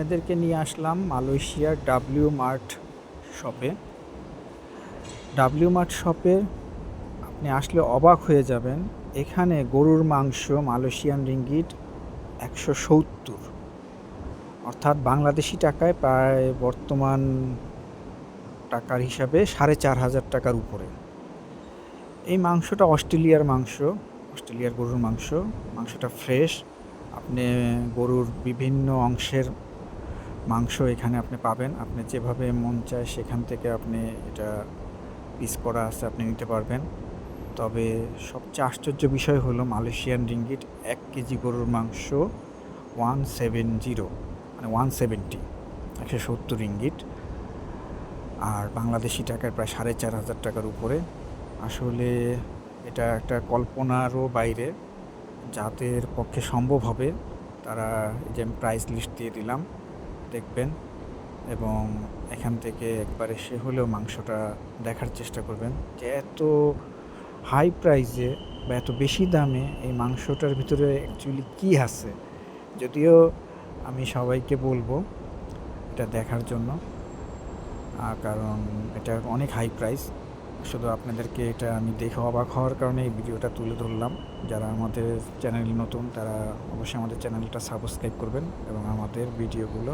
আপনাদেরকে নিয়ে আসলাম মালয়েশিয়ার ডাব্লিউ মার্ট শপে ডাব্লিউ মার্ট শপে আপনি আসলে অবাক হয়ে যাবেন, এখানে গরুর মাংস মালয়েশিয়ান রিঙ্গিট একশো সত্তর। অর্থাৎ বাংলাদেশি টাকায় প্রায় বর্তমান টাকার হিসাবে সাড়ে চার হাজার টাকার উপরে। এই মাংসটা অস্ট্রেলিয়ার মাংস, অস্ট্রেলিয়ার গরুর মাংস, মাংসটা ফ্রেশ আপনি গরুর বিভিন্ন অংশের মাংস এখানে আপনি পাবেন। আপনি যেভাবে মন চায় সেখান থেকে আপনি এটা পিস করা আছে আপনি নিতে পারবেন। তবে সবচেয়ে আশ্চর্য বিষয় হলো মালয়েশিয়ান রিঙ্গিট এক কেজি গরুর মাংস ওয়ান সেভেন জিরো মানে ওয়ান সেভেন্টি, একশো সত্তর রিঙ্গিট আর বাংলাদেশি টাকায় প্রায় সাড়ে চার হাজার টাকার উপরে। আসলে এটা একটা কল্পনারও বাইরে। যাদের পক্ষে সম্ভব হবে, তারা যে আমি প্রাইস লিস্ট দিয়ে দিলাম। দেখবেন এবং এখান থেকে একবার এসে হলেও মাংসটা দেখার চেষ্টা করবেন যে এত হাই প্রাইসে বা এত বেশি দামে এই মাংসটার ভিতরে অ্যাকচুয়ালি কী আছে? যদিও আমি সবাইকে বলব এটা দেখার জন্য কারণ এটা অনেক হাই প্রাইস শুধু আপনাদেরকে এটা আমি দেখে অবাক হওয়ার কারণে এই ভিডিওটা তুলে ধরলাম। যারা আমাদের চ্যানেল নতুন, তারা অবশ্যই আমাদের চ্যানেলটা সাবস্ক্রাইব করবেন এবং আমাদের ভিডিওগুলো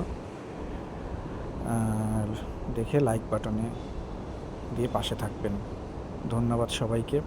দেখে লাইক বাটনে দিয়ে পাশে থাকবেন। ধন্যবাদ সবাইকে।